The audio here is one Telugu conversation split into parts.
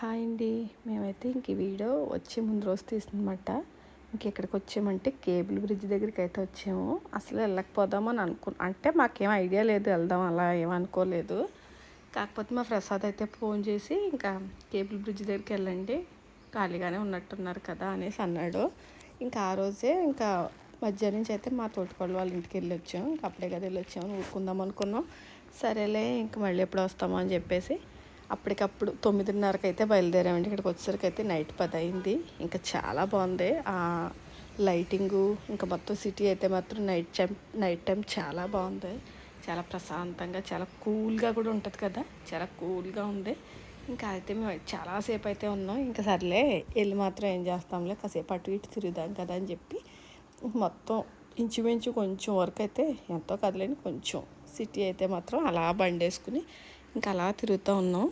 హాయ్ అండి. మేమైతే ఇంక వీడియో వచ్చే ముందు రోజు తీసిందన్నమాట. ఇంక ఇక్కడికి వచ్చామంటే కేబుల్ బ్రిడ్జ్ దగ్గరికి అయితే వచ్చాము. అసలు వెళ్ళకపోదామని అనుకు అంటే మాకేం ఐడియా లేదు వెళ్దాం అలా ఏమనుకోలేదు కాకపోతే మా ప్రసాద్ అయితే ఫోన్ చేసి ఇంకా కేబుల్ బ్రిడ్జ్ దగ్గరికి వెళ్ళండి ఖాళీగానే ఉన్నట్టున్నారు కదా అనేసి అన్నాడు. ఇంకా ఆ రోజే ఇంకా మధ్యాహ్నం నుంచి అయితే మా తోటికోళ్ళ వాళ్ళ ఇంటికి వెళ్ళి వచ్చాం ఇంకా అప్పుడే కదా వెళ్ళి వచ్చాము ఊరుకుందాం అనుకున్నాం. సరేలే ఇంక మళ్ళీ ఎప్పుడు వస్తామో అని చెప్పేసి అప్పటికప్పుడు తొమ్మిదిన్నరకు అయితే బయలుదేరామండి. ఇక్కడికి వచ్చేసరికి అయితే నైట్ పది అయింది ఇంకా చాలా బాగుంది. ఆ లైటింగు ఇంకా మొత్తం సిటీ అయితే మాత్రం నైట్ టైం నైట్ టైం చాలా బాగుంది. చాలా ప్రశాంతంగా చాలా కూల్గా కూడా ఉంటుంది కదా? చాలా కూల్గా ఉంది. ఇంకా అయితే మేము చాలాసేపు అయితే ఉన్నాం. ఇంకా సర్లే వెళ్ళి మాత్రం ఏం చేస్తాంలే కాసేపు అటు ఇటు తిరుగుదాం కదా అని చెప్పి మొత్తం ఇంచుమించు కొంచెం వరకు అయితే ఎంతో కదలేని కొంచెం సిటీ అయితే మాత్రం అలా బండేసుకుని ఇంకా అలా తిరుగుతూ ఉన్నాం.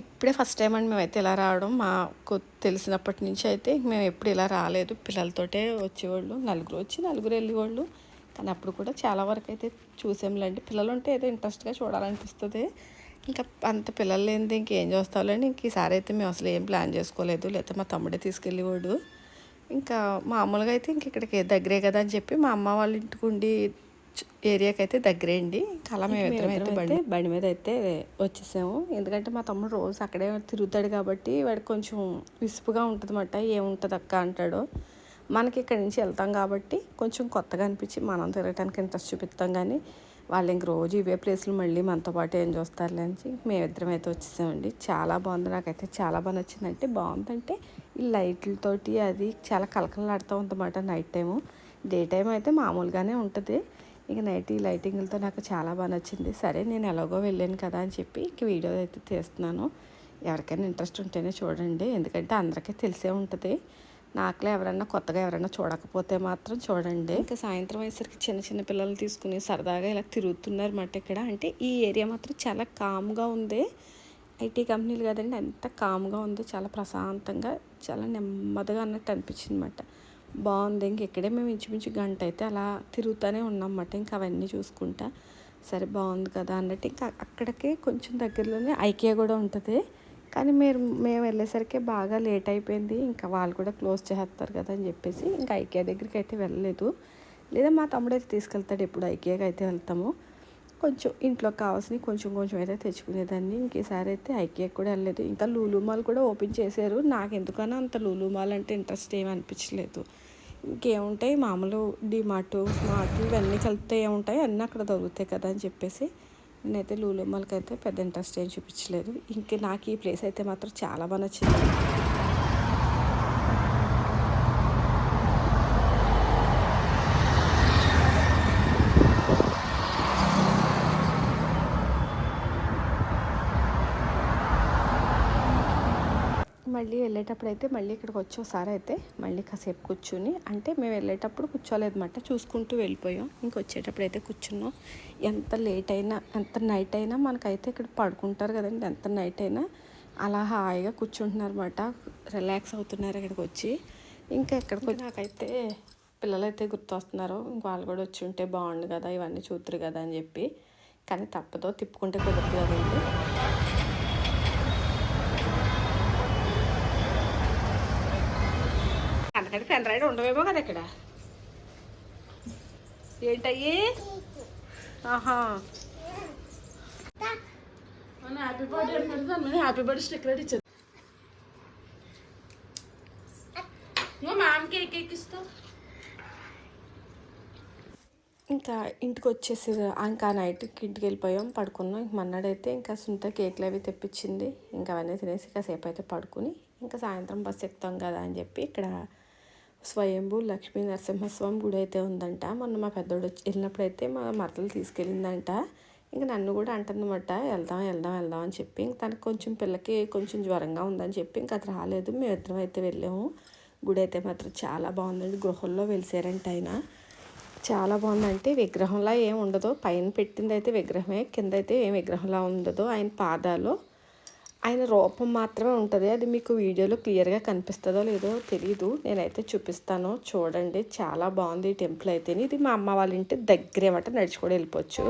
ఇప్పుడే ఫస్ట్ టైం అండి మేమైతే ఇలా రావడం. మాకు తెలిసినప్పటి నుంచి అయితే మేము ఎప్పుడు ఇలా రాలేదు. పిల్లలతోటే వచ్చేవాళ్ళు. నలుగురు వచ్చి నలుగురు వెళ్ళేవాళ్ళు. కానీ అప్పుడు కూడా చాలా వరకు అయితే చూసాంలేండి. పిల్లలు ఉంటే ఏదో ఇంట్రెస్ట్గా చూడాలనిపిస్తుంది. ఇంకా అంత పిల్లలు లేనిది ఇంకేం చేస్తావులేండి. ఇంక ఈసారి అయితే మేము అసలు ఏం ప్లాన్ చేసుకోలేదు. లేకపోతే మా తమ్ముడే తీసుకెళ్ళేవాడు. ఇంకా మామూలుగా అయితే ఇంక ఇక్కడికి దగ్గరే కదా అని చెప్పి మా అమ్మ వాళ్ళ ఇంటికి ఉండి ఏరియాకి అయితే దగ్గరే అండి అలా మేము ఇద్దరం అయితే బండి బండి మీద అయితే వచ్చేసాము. ఎందుకంటే మా తమ్ముడు రోజు అక్కడే తిరుగుతాడు కాబట్టి వాడికి కొంచెం విసుపుగా ఉంటుంది అన్నమాట ఏముంటుంది అక్క అంటాడు. మనకి ఇక్కడి నుంచి వెళ్తాం కాబట్టి కొంచెం కొత్తగా అనిపించి మనం తిరగటానికి ఇంట్రెస్ట్ చూపిస్తాం కానీ వాళ్ళు ఇంక రోజు ఇవే ప్లేస్లు మళ్ళీ మనతో పాటు ఏం చూస్తారులే అని మేమిద్దరం అయితే వచ్చేసామండి. చాలా బాగుంది. నాకైతే చాలా బాగా నచ్చింది అంటే బాగుందంటే ఈ లైట్లతోటి అది చాలా కలకలలాడుతూ ఉందన్నమాట నైట్ టైము. డే టైం అయితే మామూలుగానే ఉంటుంది. ఇక నైట్ ఈ లైటింగ్లతో నాకు చాలా బాగా నచ్చింది. సరే నేను ఎలాగో వెళ్ళాను కదా అని చెప్పి ఇంక వీడియో అయితే తీస్తున్నాను. ఎవరికైనా ఇంట్రెస్ట్ ఉంటేనే చూడండి. ఎందుకంటే అందరికీ తెలిసే ఉంటుంది. నాకులో ఎవరన్నా కొత్తగా ఎవరైనా చూడకపోతే మాత్రం చూడండి. ఇంకా సాయంత్రం అయ్యేసరికి చిన్న చిన్న పిల్లలు తీసుకుని సరదాగా ఇలా తిరుగుతున్నారు అన్నమాట ఇక్కడ. అంటే ఈ ఏరియా మాత్రం చాలా కామ్గా ఉంది. ఐటీ కంపెనీలు కదండి ఎంత కామ్గా ఉందో చాలా ప్రశాంతంగా చాలా నెమ్మదిగా అన్నట్టు అనిపించింది అనమాట బాగుంది. ఇంక ఇక్కడే మేము ఇంచుమించు గంట అయితే అలా తిరుగుతూనే ఉన్నామన్నమాట. ఇంకా అవన్నీ చూసుకుంటా. సరే బాగుంది కదా అన్నట్టు. ఇంకా అక్కడికే కొంచెం దగ్గరలోనే ఐకియా కూడా ఉంటుంది. కానీ మీరు మేము వెళ్ళేసరికి బాగా లేట్ అయిపోయింది. ఇంకా వాళ్ళు కూడా క్లోజ్ చేస్తారు కదా అని చెప్పేసి ఇంకా ఐకియా దగ్గరికి అయితే వెళ్ళలేదు. లేదా మా తమ్ముడు అయితే తీసుకెళ్తాడు ఎప్పుడు ఐకియాకి అయితే వెళ్తాము. కొంచెం ఇంట్లో కావాల్సినవి కొంచెం కొంచెం అయితే తెచ్చుకునేదాన్ని. ఇంకేసారి అయితే ఐకియాకి కూడా వెళ్ళలేదు. ఇంకా లూలు మాల్ కూడా ఓపెన్ చేశారు. నాకు ఎందుకన్నా అంత లూలు మాల్ అంటే ఇంట్రెస్ట్ ఏమి అనిపించలేదు. ఇంకేముంటాయి? మామూలు డిమార్ట్ స్మార్ట్ ఇవన్నీ కలిపితే ఏముంటాయి? అన్నీ అక్కడ దొరుకుతాయి కదా అని చెప్పేసి నేనైతే లూలు మాల్కి అయితే పెద్ద ఇంట్రెస్ట్ ఏం చూపించలేదు. ఇంక నాకు ఈ ప్లేస్ అయితే మాత్రం చాలా బాగా నచ్చింది. మళ్ళీ వెళ్ళేటప్పుడు అయితే మళ్ళీ ఇక్కడికి వచ్చేసారి ఒకసారి అయితే మళ్ళీ కాసేపు కూర్చుని అంటే మేము వెళ్ళేటప్పుడు కూర్చోలేదన్నమాట చూసుకుంటూ వెళ్ళిపోయాం. ఇంకొచ్చేటప్పుడు అయితే కూర్చున్నాం. ఎంత లేట్ అయినా ఎంత నైట్ అయినా మనకైతే ఇక్కడ పడుకుంటారు కదండి ఎంత నైట్ అయినా అలా హాయిగా కూర్చుంటున్నారు అనమాట రిలాక్స్ అవుతున్నారు ఇక్కడికి వచ్చి. ఇంకా ఎక్కడికి వచ్చి నాకైతే పిల్లలైతే గుర్తొస్తున్నారు. ఇంక వాళ్ళు కూడా వచ్చి ఉంటే బాగుండు కదా ఇవన్నీ చూతురు కదా అని చెప్పి. కానీ తప్పదో తిప్పుకుంటే కుదరదు కదండి. అందుకని పెన్ రైడ్ ఉండవేమో కదా ఇక్కడ. ఏంటయ్యి? ఆహా. Happy birthday happy birthday sticker ఇచ్చారు. మామకి కేక్ కేక్ ఇస్తావు? ఇంకా ఇంటికి వచ్చేసి ఇంకా నైట్కి ఇంటికి వెళ్ళిపోయాం పడుకున్నాం. ఇంక మన్నాడైతే ఇంకా సుంత కేక్లు అవి తెప్పించింది. ఇంకా అవన్నీ తినేసి కాసేపు అయితే పడుకుని ఇంకా సాయంత్రం బస్సు ఎక్కుతాం కదా అని చెప్పి ఇక్కడ స్వయంభూ లక్ష్మీ నరసింహస్వామి గుడి అయితే ఉందంట. మొన్న మా పెద్దోడు వచ్చి వెళ్ళినప్పుడైతే మా మరతలు తీసుకెళ్ళిందంట. ఇంకా నన్ను కూడా అంటుందన్నమాట వెళ్దాం వెళ్దాం వెళ్దాం అని చెప్పి. ఇంక తనకు కొంచెం పిల్లకి కొంచెం జ్వరంగా ఉందని చెప్పి ఇంకా అది రాలేదు. మేము ఇద్దరం అయితే వెళ్ళాము. గుడి అయితే మాత్రం చాలా బాగుందండి. గృహంలో వెలిసారంట ఆయన. చాలా బాగుందంటే విగ్రహంలా ఏం ఉండదు. పైన పెట్టింది అయితే విగ్రహమే కింద అయితే ఏం విగ్రహంలా ఉండదు. ఆయన పాదాలు ఆయన రూపం మాత్రమే ఉంటుంది. అది మీకు వీడియోలో క్లియర్గా కనిపిస్తుందో లేదో తెలీదు. నేనైతే చూపిస్తాను. చూడండి. చాలా బాగుంది ఈ టెంపుల్ అయితే ఇది మా అమ్మ వాళ్ళ ఇంటి దగ్గరే మాట నడిచి వెళ్ళిపోవచ్చు.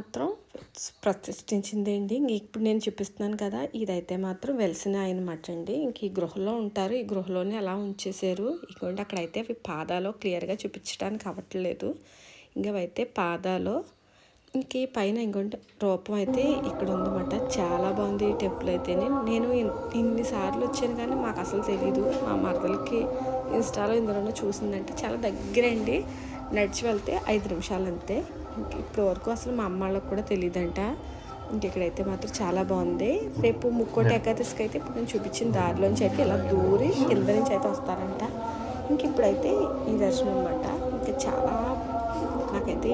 మాత్రం ప్రతిష్ఠించింది అండి. ఇప్పుడు నేను చూపిస్తున్నాను కదా ఇదైతే మాత్రం వెలిసిన అనమాట అండి ఇంక ఈ గృహలో ఉంటారు. ఈ గృహలోనే అలా ఉంచేశారు. ఇంకోటి అక్కడైతే అవి పాదాలు క్లియర్గా చూపించడానికి అవ్వట్లేదు. ఇంకా అయితే పాదాలు ఇంక పైన ఇంకొంటే రూపం అయితే ఇక్కడ ఉందన్నమాట చాలా బాగుంది ఈ టెంపుల్ అయితే నేను ఇన్నిసార్లు వచ్చాను కానీ మాకు అసలు తెలియదు మా మరదలకి ఇన్స్టాలో ఇందులోనూ చూసిందంటే చాలా దగ్గర అండి నడిచి వెళ్తే ఐదు నిమిషాలు అంతే. ఇప్పటి వరకు అసలు మా అమ్మ వాళ్ళకి కూడా తెలియదంట ఇంక ఇక్కడైతే మాత్రం చాలా బాగుంది. రేపు ముక్కోటి ఏకాదశికి అయితే ఇప్పుడు నేను చూపించిన దారిలోంచి అయితే ఇలా దూరి కింద నుంచి అయితే వస్తారంట. ఇంక ఇప్పుడైతే ఈ దర్శనం అనమాట ఇంకా చాలా నాకైతే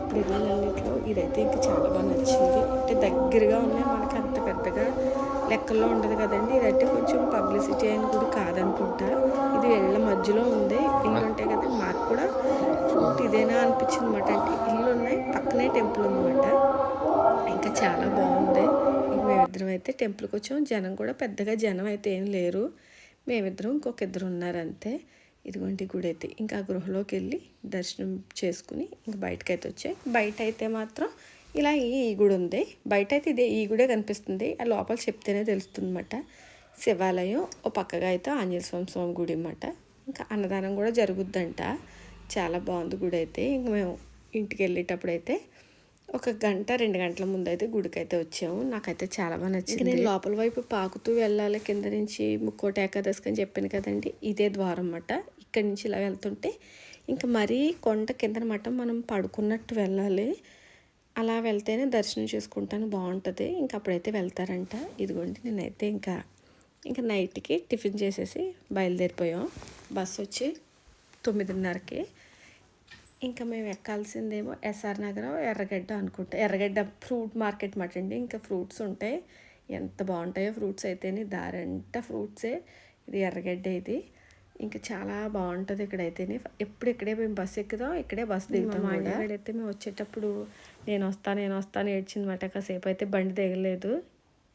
ఇప్పుడు వెళ్ళినన్నింటిలో ఇదైతే ఇంకా చాలా బాగా నచ్చింది. అంటే దగ్గరగా ఉన్నాయి మనకి. పెద్దగా లెక్కల్లో ఉండదు కదండి. ఇదైతే కొంచెం పబ్లిసిటీ అని కూడా కాదనుకుంటా. ఇది ఇళ్ళ మధ్యలో ఉంది. ఇల్లు ఉంటాయి కదా మాకు కూడా రూట్ ఇదేనా అనిపించింది అనమాట అంటే ఇల్లు ఉన్నాయి పక్కనే టెంపుల్ ఉందన్నమాట ఇంకా చాలా బాగుంది. ఇంక మేమిద్దరం అయితే టెంపుల్కి వచ్చాం. జనం కూడా పెద్దగా జనం అయితే ఏం లేరు. మేమిద్దరం ఇంకొక ఇద్దరు ఉన్నారు అంతే. ఇదిగోండి గుడి అయితే. ఇంకా ఆ గృహలోకి వెళ్ళి దర్శనం చేసుకుని ఇంక బయటకైతే వచ్చాయి. బయట అయితే మాత్రం ఇలా ఈ ఈ గుడి ఉంది. బయట అయితే ఇదే ఈ గుడే కనిపిస్తుంది. ఆ లోపల చెప్తేనే తెలుస్తుంది అనమాట శివాలయం ఓ పక్కగా అయితే ఆంజనేయ స్వామి స్వామి గుడి అన్నమాట. ఇంకా అన్నదానం కూడా జరుగుద్దంట. చాలా బాగుంది గుడి అయితే. ఇంక మేము ఇంటికి వెళ్ళేటప్పుడు అయితే ఒక గంట రెండు గంటల ముందు అయితే గుడికి అయితే వచ్చాము. నాకైతే చాలా బాగా నచ్చింది. నేను లోపల వైపు పాకుతూ వెళ్ళాలి. కింద నుంచి ముక్కోటి ఏకాదశికి అని చెప్పాను కదండి. ఇదే ద్వారం అన్నమాట. ఇక్కడి నుంచి ఇలా వెళ్తుంటే ఇంకా మరీ కొండ కిందనమాట మనం పడుకున్నట్టు వెళ్ళాలి. అలా వెళ్తేనే దర్శనం చేసుకుంటాను బాగుంటుంది. ఇంకా అప్పుడైతే వెళ్తారంట. ఇదిగోండి నేనైతే ఇంకా ఇంకా నైట్కి టిఫిన్ చేసేసి బయలుదేరిపోయాం. బస్సు వచ్చి తొమ్మిదిన్నరకి. ఇంకా మేము ఎక్కాల్సిందేమో ఎస్ఆర్ నగరం ఎర్రగడ్డ అనుకుంటా. ఎర్రగడ్డ ఫ్రూట్ మార్కెట్ మాట అండి. ఇంకా ఫ్రూట్స్ ఉంటాయి. ఎంత బాగుంటాయో ఫ్రూట్స్ అయితేనే దారంట ఫ్రూట్సే. ఇది ఎర్రగడ్డ ఇది. ఇంకా చాలా బాగుంటుంది ఇక్కడైతేనే. ఎప్పుడు ఇక్కడే మేము బస్సు ఎక్కుదాం ఇక్కడే బస్సు దిగుతాం ఇక్కడైతే మేము వచ్చేటప్పుడు నేను వస్తాను నేను వస్తాను ఏడ్చిందన్నమాట. కాసేపు అయితే బండి దిగలేదు.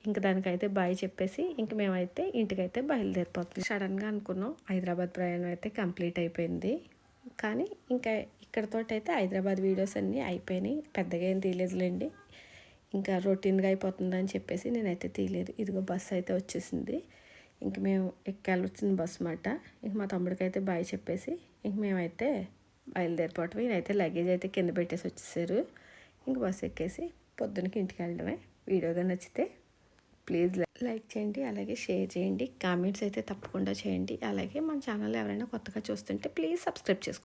ఇంకా దానికైతే బాయ్ చెప్పేసి ఇంక మేమైతే ఇంటికైతే బయలుదేరిపోతున్నాం. సడన్గా అనుకున్నాం హైదరాబాద్ ప్రయాణం అయితే కంప్లీట్ అయిపోయింది. కానీ ఇంకా ఇక్కడతోటి అయితే హైదరాబాద్ వీడియోస్ అన్నీ అయిపోయినాయి. పెద్దగా ఏం తీయలేదులేండి. ఇంకా రొటీన్గా అయిపోతుందని చెప్పేసి నేనైతే తీయలేదు. ఇదిగో బస్సు అయితే వచ్చేసింది. ఇంక మేము ఎక్కాల్సిన బస్సు మాట. ఇంక మా తమ్ముడికి అయితే బాయ్ చెప్పేసి ఇంక మేమైతే బయలుదేరిపోవటం ఈయనైతే లగేజ్ అయితే కింద పెట్టేసి వచ్చేసారు. ఇంక బస్సు ఎక్కేసి పొద్దునకి ఇంటికి వెళ్ళడమే. వీడియోగా నచ్చితే ప్లీజ్ లైక్ చేయండి అలాగే షేర్ చేయండి. కామెంట్స్ అయితే తప్పకుండా చేయండి. అలాగే మన ఛానల్ ఎవరైనా కొత్తగా చూస్తుంటే ప్లీజ్ సబ్స్క్రైబ్ చేసుకోండి